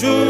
true.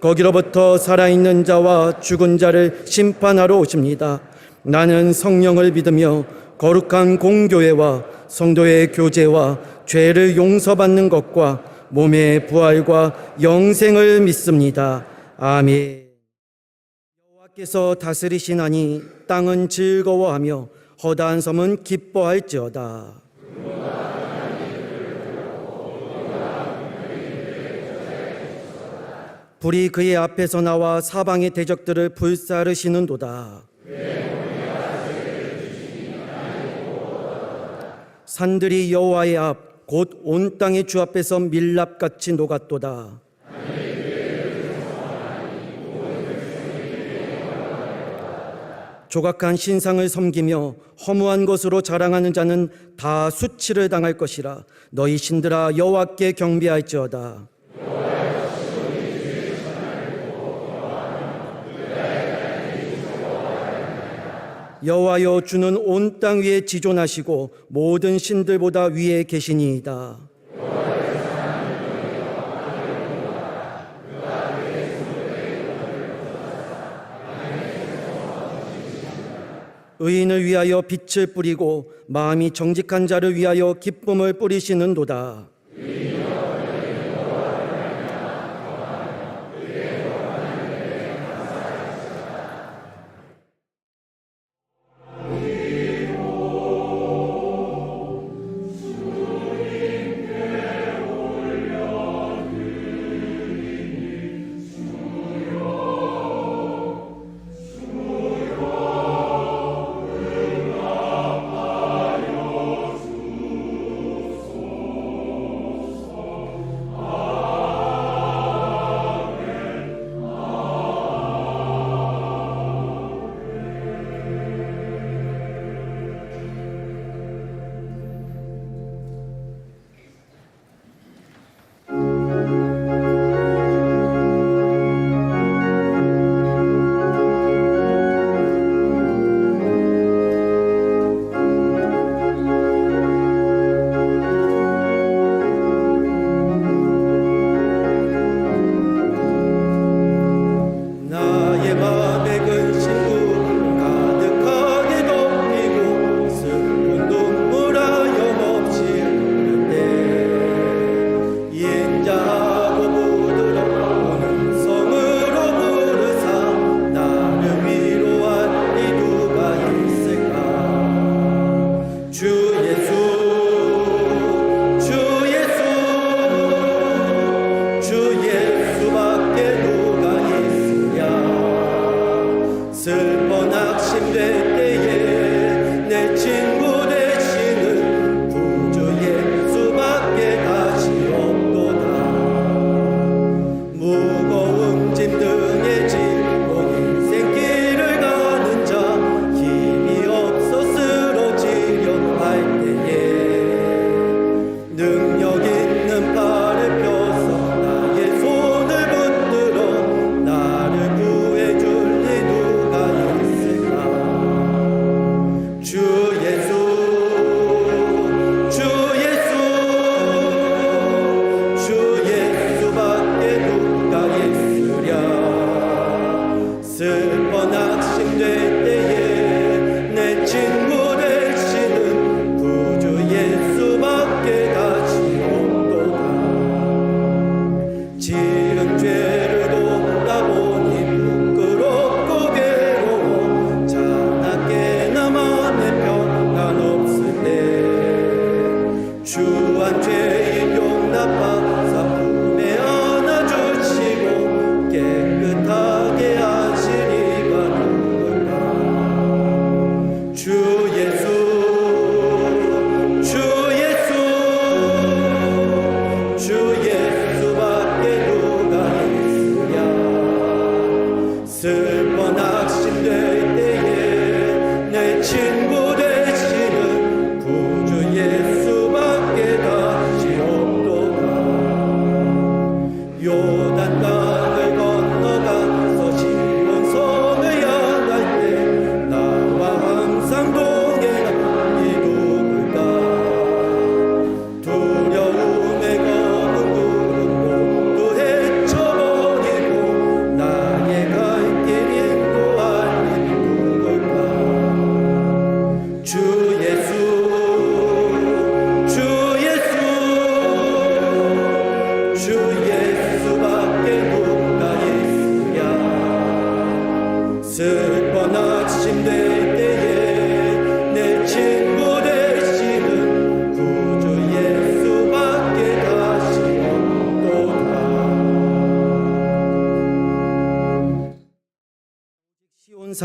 거기로부터 살아있는 자와 죽은 자를 심판하러 오십니다. 나는 성령을 믿으며 거룩한 공교회와 성도의 교제와 죄를 용서받는 것과 몸의 부활과 영생을 믿습니다. 아멘. 여호와께서 다스리시나니 땅은 즐거워하며 허다한 섬은 기뻐할지어다. 불이 그의 앞에서 나와 사방의 대적들을 불사르시는도다. 산들이 여호와의 앞 곧 온 땅의 주 앞에서 밀랍같이 녹았도다. 조각한 신상을 섬기며 허무한 것으로 자랑하는 자는 다 수치를 당할 것이라 너희 신들아 여호와께 경배할지어다. 여호와여 주는 온 땅 위에 지존하시고 모든 신들보다 위에 계시니이다. 의인을 위하여 빛을 뿌리고 마음이 정직한 자를 위하여 기쁨을 뿌리시는도다.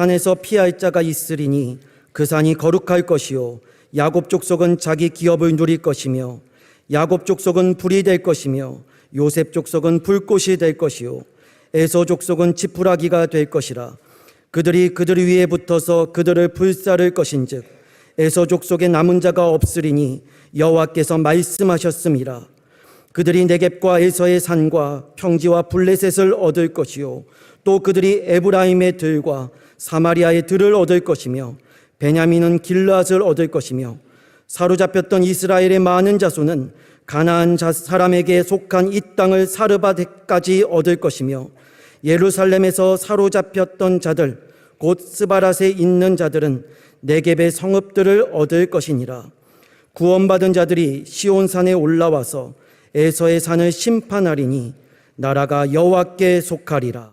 산에서 피할 자가 있으리니 그 산이 거룩할 것이요. 야곱 족속은 자기 기업을 누릴 것이며 야곱 족속은 불이 될 것이며 요셉 족속은 불꽃이 될 것이요. 에서 족속은 지푸라기가 될 것이라. 그들이 그들 위에 붙어서 그들을 불사를 것인즉 에서 족속에 남은 자가 없으리니 여호와께서 말씀하셨음이라. 그들이 네겝과 에서의 산과 평지와 블레셋을 얻을 것이요. 또 그들이 에브라임의 들과 사마리아의 들을 얻을 것이며 베냐민은 길르앗을 얻을 것이며 사로잡혔던 이스라엘의 많은 자손은 가나안 자- 사람에게 속한 이 땅을 사르바데까지 얻을 것이며 예루살렘에서 사로잡혔던 자들 곧 스바랏에 있는 자들은 네겝의 성읍들을 얻을 것이니라. 구원받은 자들이 시온산에 올라와서 에서의 산을 심판하리니 나라가 여호와께 속하리라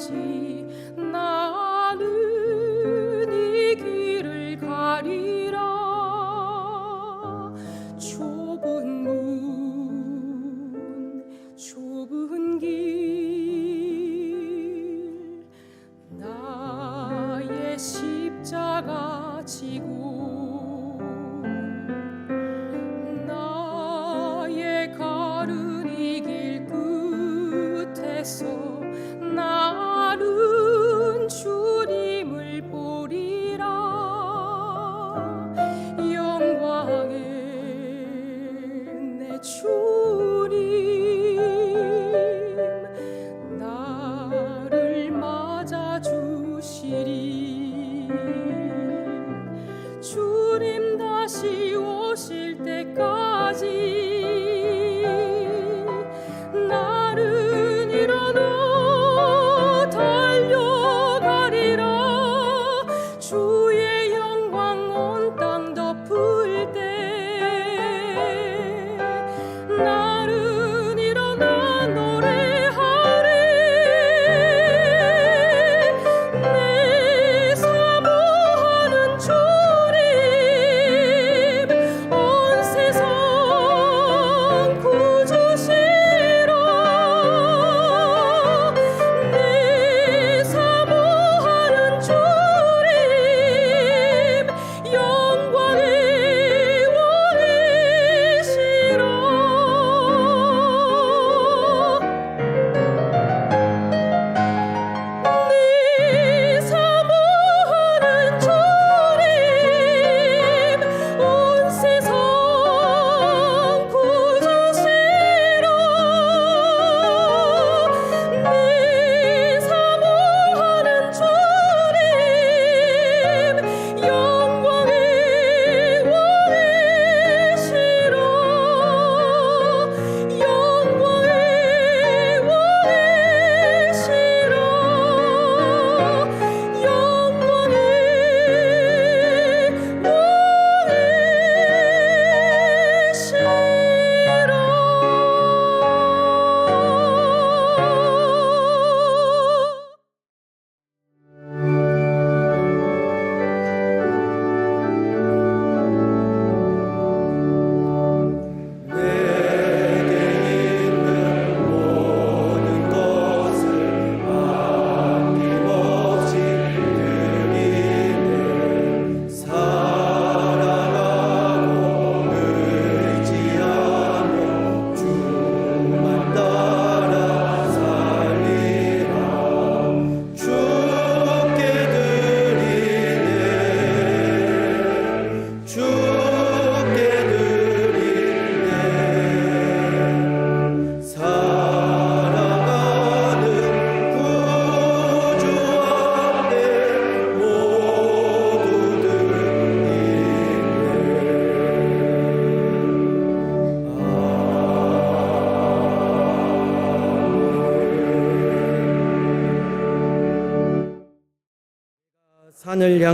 хаті. 다시 오실 때까지.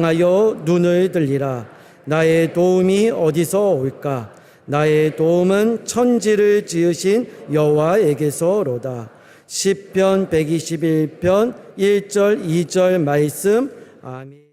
향하여 눈을 들리라. 나의 도움이 어디서 올까? 나의 도움은 천지를 지으신 여호와에게서로다. 10편 121편 1절 2절 말씀. 아멘.